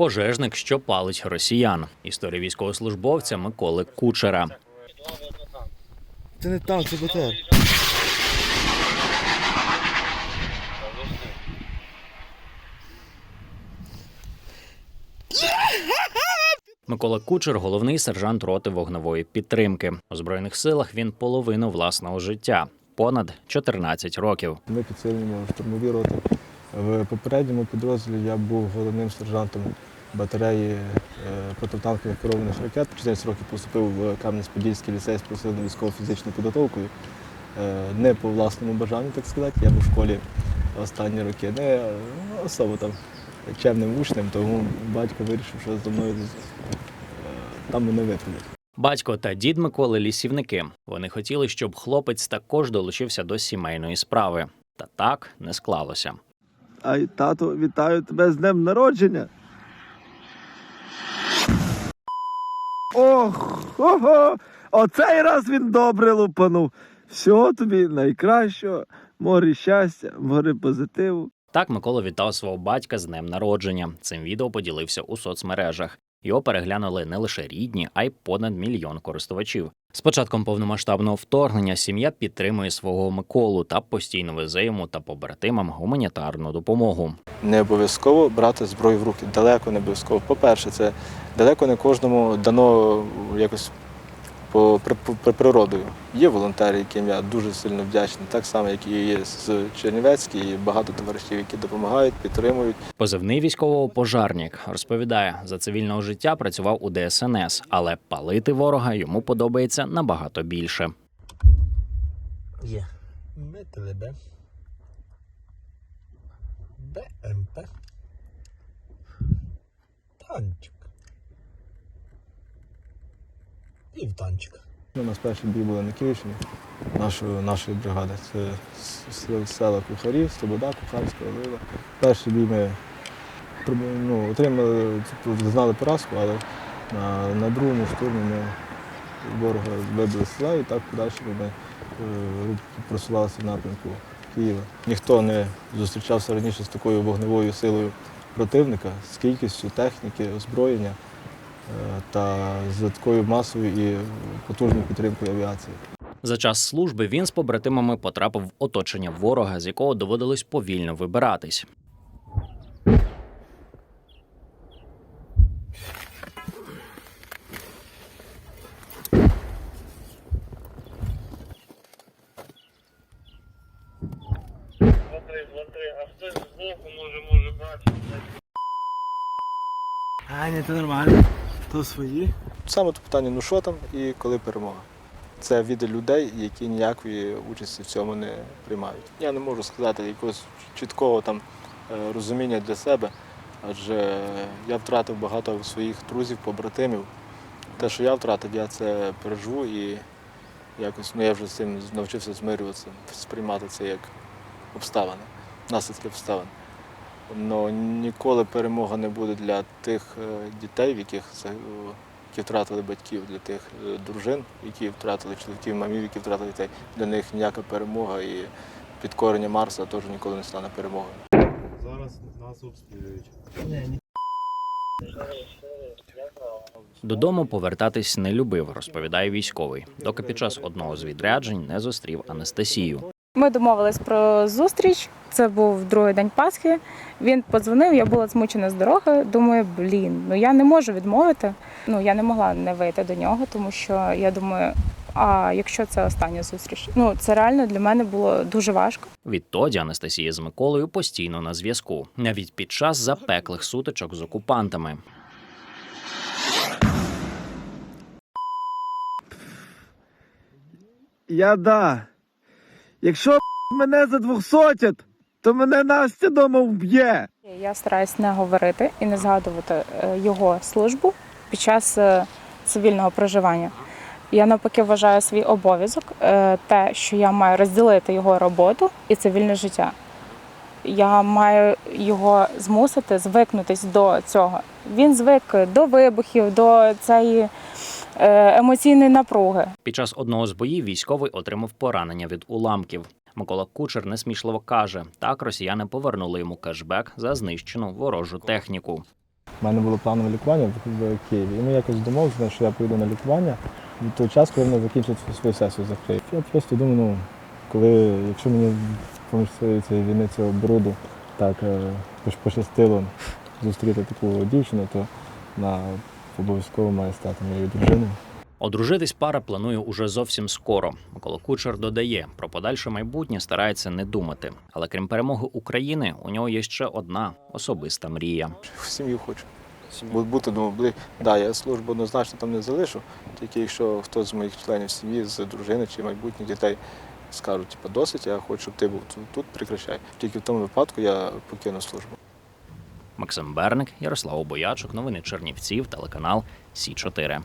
Пожежник, що палить росіян. Історія військовослужбовця Миколи Кучера. Це не танк, це БТР. Микола Кучер головний сержант роти вогневої підтримки. У збройних силах він половину власного життя понад 14 років. Ми підсилюємо штурмові роти. В попередньому підрозділі я був головним сержантом батареї е, протитанкових керованих ракет. 14 років поступив в Кам'янець-Подільський ліцей з посиленою військово-фізичною підготовкою. Е, Не по власному бажанню, так сказати. Я був в школі останні роки. Не е, особо там чемним учнем, тому батько вирішив, що зі мною там мене виправлять. Батько та дід Миколи лісівники. Вони хотіли, щоб хлопець також долучився до сімейної справи. Та так не склалося. Ай, тато, вітаю тебе з днем народження. Ох, ого, оцей раз він добре лупанув. Всього тобі найкращого, море щастя, море позитиву. Так Микола вітав свого батька з днем народження. Цим відео поділився у соцмережах. Його переглянули не лише рідні, а й понад мільйон користувачів. З початком повномасштабного вторгнення сім'я підтримує свого Миколу та постійно везе йому та побратимам гуманітарну допомогу. не обов'язково брати зброю в руки. Далеко не обов'язково. По-перше, це далеко не кожному дано якось по, при- по- природою. Є волонтери, яким я дуже сильно вдячний, так само, як і є з Чернівецькі, і багато товаришів, які допомагають, підтримують. Позивний військового пожарник розповідає, за цивільного життя працював у ДСНС, але палити ворога йому подобається набагато більше. Є. МТЛБ. БМП. Танчик. І в танчик. У нас перші бій були на Київщині нашої, нашої бригади. Це села Кухарі, Слобода, Кухарська, Олива. Перший бій ми ну, отримали, типу, знали поразку, але на, на другому штурмі ми ворога вибили села і так подальше ми е, просувалися в напрямку Києва. Ніхто не зустрічався раніше з такою вогневою силою противника, з кількістю техніки, озброєння та з такою масою і потужною підтримкою авіації. За час служби він з побратимами потрапив в оточення ворога, з якого доводилось повільно вибиратись. А, ні, це нормально. То свої. Саме то питання, ну що там і коли перемога. Це від людей, які ніякої участі в цьому не приймають. Я не можу сказати якогось чіткого там е, розуміння для себе, адже я втратив багато своїх друзів, побратимів. Те, що я втратив, я це переживу і якось ну, я вже з цим навчився змирюватися, сприймати це як обставини, наслідки обставин. Но ніколи перемога не буде для тих е, дітей, в яких це, які втратили батьків, для тих е, дружин, які втратили чоловіків, мамів, які втратили дітей. Для них ніяка перемога і підкорення Марса теж ніколи не стане перемогою. Зараз нас обстрілюють. Додому повертатись не любив, розповідає військовий, доки під час одного з відряджень не зустрів Анастасію. Ми домовились про зустріч. Це був другий день Пасхи. Він подзвонив, я була змучена з дороги. Думаю, блін, ну я не можу відмовити. Ну я не могла не вийти до нього, тому що я думаю, а якщо це остання зустріч? Ну це реально для мене було дуже важко. Відтоді Анастасія з Миколою постійно на зв'язку, навіть під час запеклих сутичок з окупантами. Я да. Якщо мене за двохсотять, то мене Настя дома вб'є. Я стараюсь не говорити і не згадувати е, його службу під час е, цивільного проживання. Я навпаки вважаю свій обов'язок е, те, що я маю розділити його роботу і цивільне життя. Я маю його змусити звикнутись до цього. Він звик до вибухів, до цієї емоційної напруги. Під час одного з боїв військовий отримав поранення від уламків. Микола Кучер несмішливо каже: так росіяни повернули йому кешбек за знищену ворожу техніку. У мене було планове лікування в Києві. І ми якось домовилися, що я поїду на лікування в той час, коли вони закінчать свою сесію закриють. Я просто думаю, ну, коли, якщо мені поміж цієї війни цього бруду так е, пощастило зустріти таку дівчину, то вона обов'язково має стати моєю дружиною. Одружитись пара планує уже зовсім скоро. Микола Кучер додає, про подальше майбутнє старається не думати. Але крім перемоги України, у нього є ще одна особиста мрія. В сім'ю хочу. Бу- Бути думаю, бли, да, я службу однозначно там не залишу, тільки якщо хтось з моїх членів сім'ї, з дружини чи майбутніх дітей скажуть, типу, досить, я хочу, щоб ти був тут, тут прекращай. Тільки в тому випадку я покину службу. Максим Берник, Ярослав Боячук, новини Чернівців, телеканал Сі 4